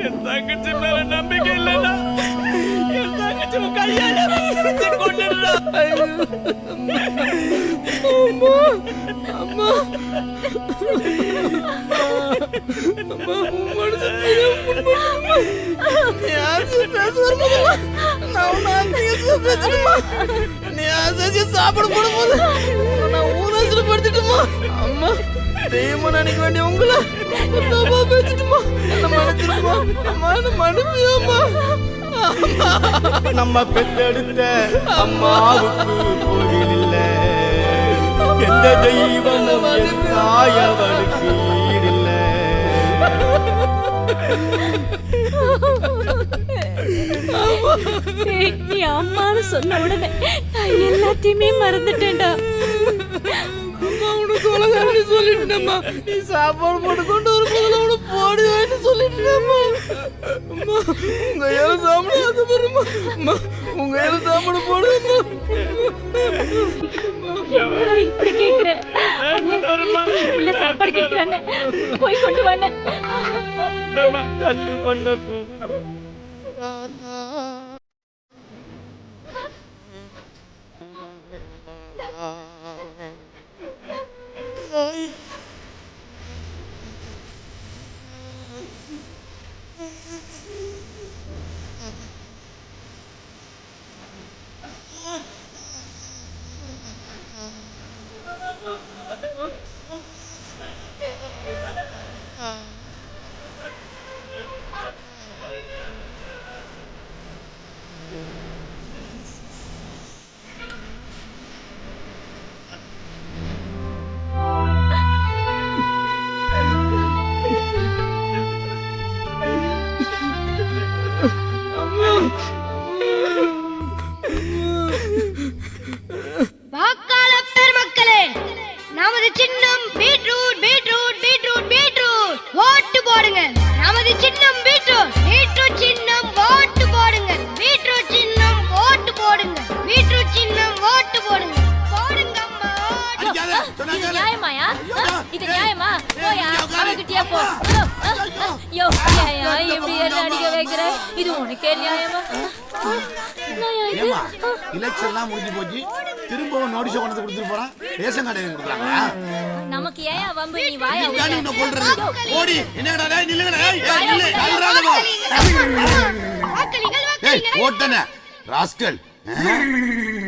என் தங்கச்சி மேல நம்பிக்கை இல்லைன்னா என் தங்கச்சி உன் கையால கொண்டுடுறா. நீ ஆசை நான் சாப்பிட போடும்போது நான் அம்மா, தெய்வமா நினைக்க வேண்டிய உங்களை தப்பா பேசிட்டுமா? அம்மா? நம்ம பெத்தெடுத்த அம்மாவுக்கு கோவில் இல்ல எந்த தெய்வமும் என் தாய் அவளுக்கு ஈடில்ல நீ அம்மான்னு சொன்ன உடனே நான் எல்லாத்தையுமே மறந்துட்டேன்டா உலகாரடி சொல்லிட்டேன்மா. நீ சாப்பாடு போட்டு கொண்டு வரும்போது உனக்கு போடுவேன்னு சொல்லிட்டேன்மா. அம்மா, உங்க கையால சாப்பிட ஆசைப்படுறேம்மா. அம்மா, உங்க கையால சாப்பாடு போடுவேம்மா. இப்படி உள்ள சாப்பாடு போய் கொண்டு வாங்க சின்னம் பீட்ரூட் பீட்ரூட் பீட்ரூட் பீட்ரூட். ஓட்டு போடுங்க. நமது சின்னம் பீட்ரூட். பீட்ரூட் சின்னம் ஓட்டு போடுங்க. பீட்ரூட் சின்னம் ஓட்டு போடுங்க. பீட்ரூட் சின்னம் ஓட்டு போடுங்க. போடுங்க அம்மா. இது நியாயமாயா இது நியாயமா? போயா அவகிட்டயே போ. யோ ஏயா இப்படி என்ன அடிக்க வைக்கிற? இது உனக்கே நியாயமா? எலெக்ஷன்லாம் முடிஞ்சு போச்சு. திரும்பவும் நோட்டீஸ் கொண்டு வந்து கொடுத்துட்டு போறான். ரேஷன் கடை கொடுக்குறாங்களா நமக்கு ஏன் வம்பு? நீ வாயா இதுதான் உள்ள. இன்னும் கொள்றது ஓடி என்னடா டேய் நில்லுங்கடா. ஏய், நில்லு, தள்ளுறாத வா. வாக்களிங்கள் ஏய். ஓட்டன. ராஸ்கல்.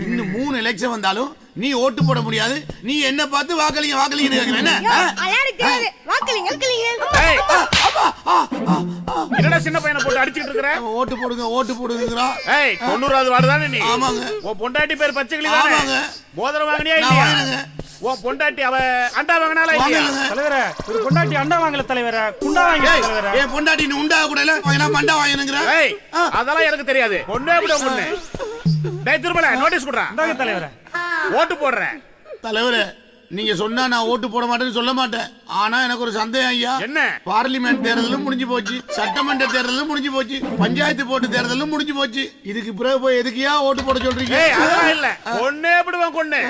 இன்னும் மூணு எலெக்ஷன் வந்தாலும் நீ ஓட்டு போட முடியாது. நீ என்ன பார்த்து வாக்களிங்க? வாக்களிங்க. என்னடா சின்ன பையனை போட்டு அடிச்சிட்டு இருக்கிற? ஓட்டு போடுங்க ஓட்டு போடுங்கிறான் ஏய் தொண்ணூறாவது வார்டு தானே நீ? ஆமாங்க. உன் பொண்டாட்டி பேர் பச்சைக்கிளி தானே? ஆமாங்க. மோதிரம் வாங்கினியா நான் இல்லையா? உன் பொண்டாட்டி அவ அண்டா வாங்கினாலா. தலைவரே ஒரு பொண்டாட்டி அண்டா வாங்கல தலைவரே குண்டா வாங்கல ஏய், தலைவரே. என் பொண்டாட்டி நீ உண்டா கூட இல்ல? வாங்கினா மண்டா வாங்கினுங்கிற? ஏய் அதெல்லாம் எனக்கு தெரியாது. பொண்ணே விட பொண்ணு டேய் திருமல நோட்டீஸ் குடுறா. இந்தாங்க தலைவரே. ஓட்டு போடுறேன் தலைவரே நீங்க சொன்னா நான் ஓட்டு போட மாட்டேன்னு சொல்ல மாட்டேன். ஆனா எனக்கு ஒரு சந்தேகம் ஐயா. என்ன? பார்லிமெண்ட் தேர்தலும் முடிஞ்சு போச்சு. சட்டமன்ற தேர்தலும் முடிஞ்சு போச்சு. பஞ்சாயத்து போட்டு தேர்தலும் முடிஞ்சு போச்சு. இதுக்கு பிறகு போய் எதுக்குயா ஓட்டு போட சொல்றீங்க? இல்ல. பொண்ணே விடுவேன் கொண்ணு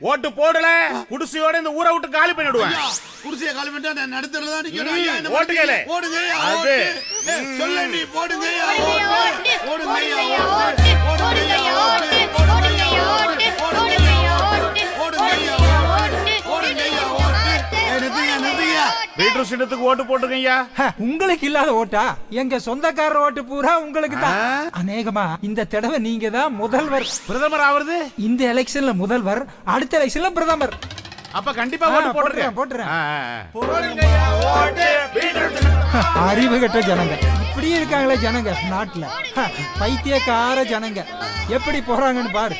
ஓட்டு போடல. குடிசையோட இந்த ஊரை விட்டு காலி பண்ணிடுவேன். குடிசைய காலி பண்ணிட்டா ஐயா இந்த ஓட்டு கேளு. போடுங்க அது. சொல்ல நீ போடுங்க ஓட்டு. போடுங்க ஐயா, போடுங்க ஓட்டு. பீட்ரூட் சின்னத்துக்கு ஓட்டு போட்டுருக்கீங்க? உங்களுக்கு இல்லாத ஓட்டா? எங்க சொந்தக்காரர் ஓட்டு பூரா உங்களுக்கு தான். அநேகமா இந்த தடவை நீங்க தான் முதல்வர். பிரதமர் ஆவறது? இந்த எலெக்ஷன்ல முதல்வர் அடுத்த எலெக்ஷன்ல பிரதமர். அப்ப கண்டிப்பா ஓட்டு போட்டுறேன் போட்டுறேன், அறிவு கட்ட ஜனங்க. இப்படி இருக்காங்களே ஜனங்க நாட்டுல. பைத்தியக்கார ஜனங்க. எப்படி போறாங்கன்னு பாரு.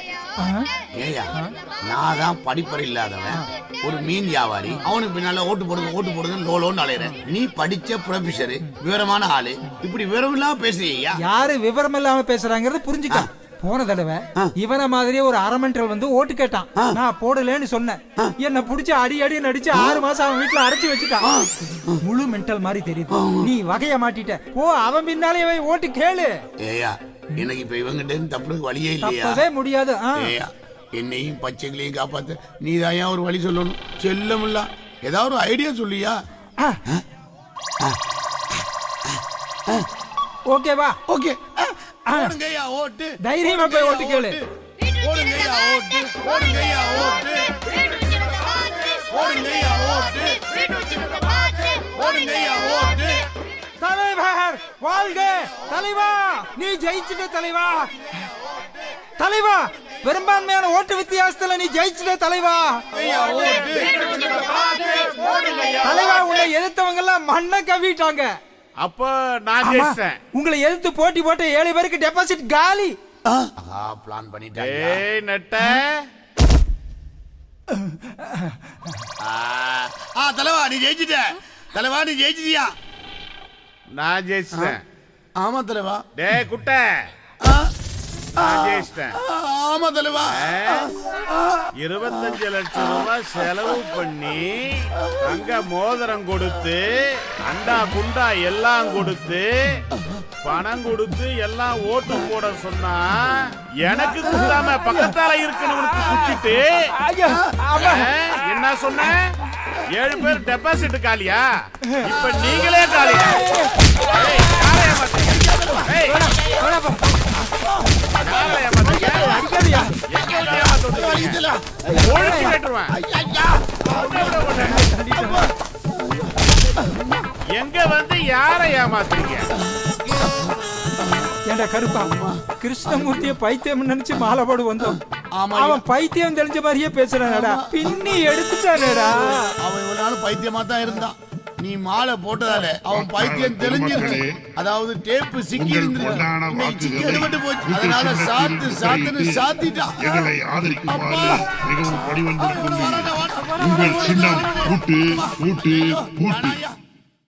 நான் தான் படிப்பறை இல்லாதவன். ஒரு மீன் வியாபாரி. அவனுக்கு பின்னால ஓட்டு போடுங்க ஓட்டு போடுங்க லோலோன்னு அலையிறேன். நீ படிச்ச ப்ரொஃபசர் விவரமான ஆளு. இப்படி விவரம் இல்லாம பேசுறியா? யாரு விவரம் இல்லாம பேசுறாங்கறது புரிஞ்சுக்க. போன தடவை இவன மாதிரியே ஒரு அரமெண்டல் வந்து ஓட்டு கேட்டான். நான் போடலன்னு சொன்னேன். என்ன புடிச்சு அடி அடி நடிச்சு ஆறு மாசம் அவன் வீட்டுல அடைச்சு வச்சுட்டான். முழு மென்டல் மாதிரி தெரியுது. நீ வகைய மாட்டிட்ட. ஓ அவன் பின்னாலே இவன் ஓட்டு கேளு. ஏய்யா எனக்கு இப்ப இவங்கிட்ட இருந்து தப்புறதுக்கு வழியே இல்லையா? தப்பவே முடியாது. ஆ. ஏய்யா என்னையும் பச்சைகளையும் காப்பாத்த. நீ தான் ஒரு வழி சொல்லணும்? செல்லமில்ல. ஏதாவது ஒரு ஐடியா சொல்லியா? ஆ. ஓகேவா ஓகே ஓடுங்கய்யா ஓட்டு. தைரியமா போய் ஓட்டு. கேளு. ஓடுங்கய்யா ஓட்டு. ஓடுங்கய்யா ஓட்டு. ஓடுங்கய்யா ஓட்டு. ஓடுங்கய்யா ஓட்டு. வாழ்க தலைவா! நீ ஜெயிச்சிட்ட தலைவா! தலைவா! பெரும்பான்மையான ஓட்டு வித்தியாசத்துல நீ ஜெயிச்சிட்ட தலைவா! தலைவா உன்னை எதிர்த்தவங்க எல்லாம் மண்ணை கவிட்டாங்க அப்போ நான் ஜெயிச்சேன். உங்களை எதிர்த்து போட்டி போட்ட ஏழு பேருக்கு டெபாசிட் காலி. பிளான் பண்ணிட்டாங்க. ஏய் நெட்ட. ஆ தலைவா நீ ஜெயிச்சிட்ட. தலைவா நீ ஜெயிச்சிட்டியா? நான் ஜெயிச்சிட்டேன் ஆமா தலைவா டேய் குட்டை ஆ, நான் ஜெயிச்சிட்டேன் ஆமா தலைவா இருபத்தஞ்சு லட்சம் ரூபாய் செலவு பண்ணி அங்க மோதிரம் கொடுத்து அண்டா குண்டா எல்லாம் கொடுத்து பணம் கொடுத்து எல்லாம் ஓட்டு போட சொன்னா எனக்கு குத்தாம பக்கத்தால இருக்கணும்னு குத்திட்டு ஐயா, ஆமா. ஆ, என்ன சொன்ன ஏழு பேர் டெபாசிட் காலியா? இப்ப நீங்களே காலியா? யாரை எங்க வந்து யார யாரை ஏமாத்துறீங்க? ஏண்டா கருப்பா? கிருஷ்ணமூர்த்திய பைத்தியம் நினைச்சு மாலை வந்தோம். அவன் பைத்தியம் தெரிஞ்ச மாதிரியே பேசுறானடா. பின்னி எடுத்துட்டானேடா. அவன் இவ்வளவு நாள் பைத்தியமா தான் இருந்தான். நீ மாலை போட்டதால அவன் பைத்தியம் தெரிஞ்சிருச்சு அதாவது டேப்பு சிக்கி இருந்துருக்கு. இன்னைக்கு சிக்கி எடுபட்டு போச்சு. அதனால சாத்து சாத்துன்னு சாத்திட்டான். எங்களை ஆதரிக்குமாறு அப்பா. மிகவும் வரடா, உங்கள் வரடா, சின்னம் வரடா, கூட்டு கூட்டு கூட்டு வேணாய்யா.